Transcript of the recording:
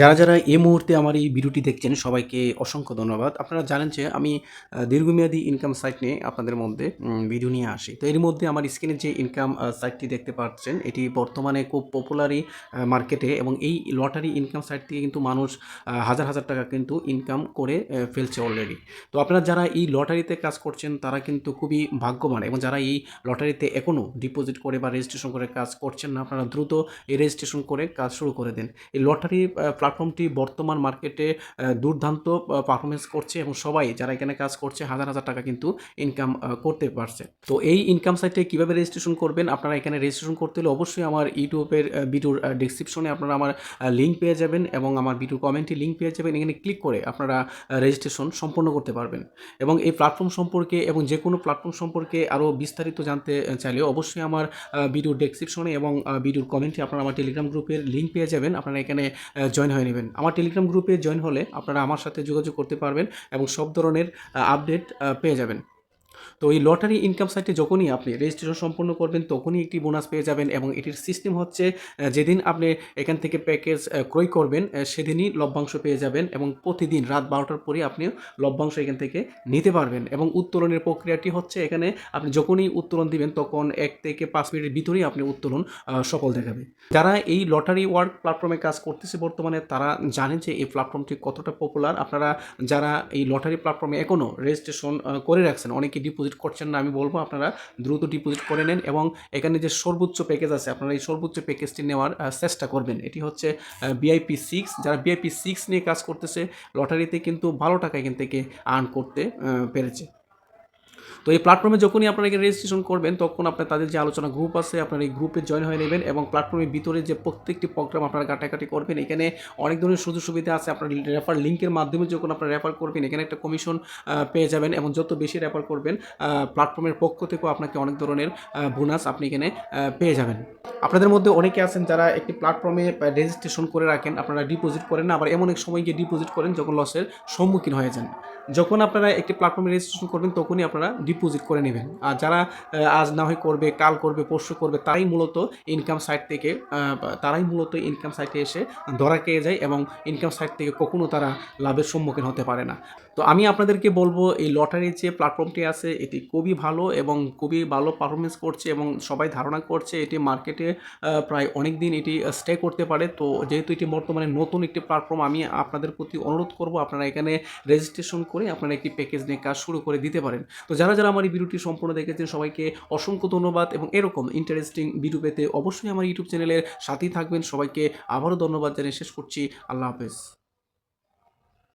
যারা, যারা এই মুহূর্তে আমার এই ভিডিওটি দেখছেন সবাইকে অসংখ্য ধন্যবাদ। আপনারা জানেন যে আমি দীর্ঘমেয়াদী ইনকাম সাইট নিয়ে আপনাদের মধ্যে ভিডিও নিয়ে আসি। তো এর মধ্যে আমার স্ক্রিনে যে ইনকাম সাইটটি দেখতে পাচ্ছেন এটি বর্তমানে খুব পপুলারই আ মার্কেটে এবং এই লটারি ইনকাম সাইট থেকে কিন্তু মানুষ হাজার, হাজার টাকা কিন্তু ইনকাম করে ফেলছে অলরেডি। তো আপনারা যারা এই লটারিতে কাজ করছেন তারা কিন্তু খুবই ভাগ্যবান এবং যারা এই লটারিতে এখনও ডিপোজিট করে বা রেজিস্ট্রেশন করে কাজ করছেন না আপনারা দ্রুত এই রেজিস্ট্রেশন করে কাজ শুরু করে দেন। এই লটারি প্ল্যাটফর্মটি বর্তমান মার্কেটে দুর্দান্ত আ পারফরম্যান্স করছে এবং সবাই যারা এখানে কাজ করছে হাজার, হাজার টাকা কিন্তু ইনকাম করতে পারছে। তো এই ইনকাম সাইটে কীভাবে রেজিস্ট্রেশন করবেন আপনারা এখানে রেজিস্ট্রেশন করতে হলে অবশ্যই আমার ইউটিউবের ভিডিওর ডেসক্রিপশনে আপনারা আমার লিঙ্ক পেয়ে যাবেন এবং আমার ভিডিওর কমেন্টে লিঙ্ক পেয়ে যাবেন। এখানে ক্লিক করে আপনারা রেজিস্ট্রেশন সম্পন্ন করতে পারবেন এবং এই প্ল্যাটফর্ম সম্পর্কে এবং যে কোনো প্ল্যাটফর্ম সম্পর্কে আরও বিস্তারিত জানতে চাইলে অবশ্যই আমার ভিডিওর ডেসক্রিপশনে এবং ভিডিওর কমেন্টে আপনারা আমার টেলিগ্রাম গ্রুপের লিঙ্ক পেয়ে যাবেন। আপনারা এখানে জয়েন হয়ে নেবেন আমার টেলিগ্রাম গ্রুপে জয়েন হলে আপনারা আমার সাথে যোগাযোগ করতে পারবেন এবং সব ধরনের আপডেট পেয়ে যাবেন। তো এই লটারি ইনকাম সাইটে যখনই আপনি রেজিস্ট্রেশন সম্পন্ন করবেন, তখনই একটি বোনাস পেয়ে যাবেন এবং এটির সিস্টেম হচ্ছে যেদিন আপনি এখান থেকে প্যাকেজ ক্রয় করবেন সেদিনই লভ্যাংশ পেয়ে যাবেন এবং প্রতিদিন রাত ১২ টার পরেই আপনি লভ্যাংশ এখান থেকে নিতে পারবেন এবং উত্তোলনের প্রক্রিয়াটি হচ্ছে এখানে আপনি যখনই উত্তোলন দিবেন, তখন এক থেকে পাঁচ মিনিটের ভিতরেই আপনি উত্তোলন সফল দেখাবে। যারা এই লটারি ওয়ার্ক প্ল্যাটফর্মে কাজ করতেছে বর্তমানে, তারা জানেন যে এই প্ল্যাটফর্মটি কতটা পপুলার। আপনারা যারা এই লটারি প্ল্যাটফর্মে এখনও রেজিস্ট্রেশন করে রাখছেন, অনেকে ডিপোজিট করছেন না, আমি বলব আপনারা দ্রুত ডিপোজিট করে নেন এবং এখানে যে সর্বোচ্চ প্যাকেজ আছে, আপনারা এই সর্বোচ্চ প্যাকেজটি নেওয়ার চেষ্টা করবেন। এটি হচ্ছে বিআইপি সিক্স 6 যারা বিআইপি সিক্স নিয়ে কাজ করতেছে লটারিতে কিন্তু ভালো টাকা এখান থেকে আর্ন করতে পেরেছে। তো এই প্ল্যাটফর্মে যখনই আপনারা রেজিস্ট্রেশন করবেন, তখন আপনার তাদের যে আলোচনা গ্রুপ আছে, আপনারা এই গ্রুপে জয়েন হয়ে নেবেন এবং প্ল্যাটফর্মের ভিতরে যে প্রত্যেকটি প্রোগ্রাম আপনারা কাটাকাটি করবেন, এখানে অনেক ধরনের সুযোগ সুবিধা আছে আপনার রেফার লিঙ্কের মাধ্যমে যখন আপনারা রেফার করবেন, এখানে একটা কমিশন পেয়ে যাবেন এবং যত বেশি রেফার করবেন প্ল্যাটফর্মের পক্ষ থেকেও আপনাকে অনেক ধরনের বোনাস আপনি এখানে পেয়ে যাবেন। আপনাদের মধ্যে অনেকে আছেন যারা একটি প্ল্যাটফর্মে রেজিস্ট্রেশন করে রাখেন, আপনারা ডিপোজিট করেন না, আবার এমন এক সময় গিয়ে ডিপোজিট করেন যখন লসের সম্মুখীন হয়ে যান। যখন আপনারা একটি প্ল্যাটফর্মে রেজিস্ট্রেশন করবেন, তখনই আপনারা ডিপোজিট করে নেবেন আর যারা আজ না হয় করবে, কাল করবে, পরশু করবে তারাই মূলত ইনকাম সাইট থেকে তারাই মূলত ইনকাম সাইটে এসে ধরা খেয়ে যায় এবং ইনকাম সাইট থেকে কখনো তারা লাভের সম্মুখীন হতে পারে না। তো আমি আপনাদেরকে বলব এই লটারির যে প্ল্যাটফর্মটি আছে এটি খুবই ভালো এবং খুবই ভালো পারফরমেন্স করছে এবং সবাই ধারণা করছে এটি মার্কেটে প্রায় অনেক দিন এটি স্টে করতে পারে। তো যেহেতু এটি বর্তমানে নতুন একটি প্ল্যাটফর্ম আমি আপনাদের প্রতি অনুরোধ করব আপনারা এখানে রেজিস্ট্রেশন করে আপনারা একটি প্যাকেজ নিয়ে কাজ শুরু করে দিতে পারেন। তো যারা, যারা আমার এই ভিডিওটি সম্পূর্ণ দেখেছেন সবাইকে অসংখ্য ধন্যবাদ এবং এরকম ইন্টারেস্টিং ভিডিও পেতে অবশ্যই আমার ইউটিউব চ্যানেলের সাথেই থাকবেন। সবাইকে আবারও ধন্যবাদ জানিয়ে শেষ করছি। আল্লাহ হাফেজ।